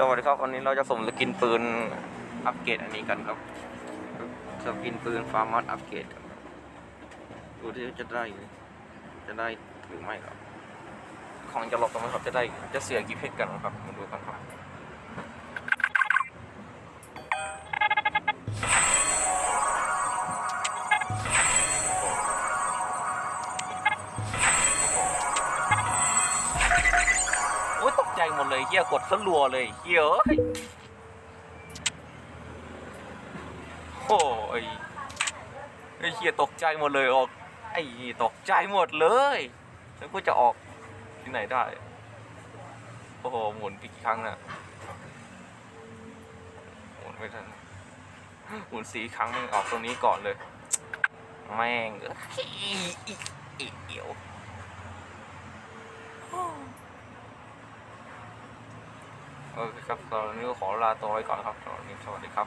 สวัสดีครับวันนี้เราจะส่งสกินปืนอัปเกรดอันนี้กันครับสกินปืนฟาร์มอัปเกรดดูที่จะได้จะได้หรือไม่ครับ ของจะหลอกกันไหมครับจะได้จะเสียกี่เพชรกันครับมาดูกันครับ ตกใจหมดเลยเฮียกดซะรัวเลยเฮียโอ้ยไอ้เฮียตกใจหมดเลยออกไอ้ตกใจหมดเลยแล้วกูจะออกที่ไหนได้โอ้โหหมุนกี่ครั้งน่ะหมุนไม่ทันหมุนสีครั้งนึงออกตรงนี้ก่อนเลยแม่งเอ้ยอีกอีกเดียว โอเคครับตอนนี้ก็ขอลาตัวไว้ก่อนครับสวัสดีครับ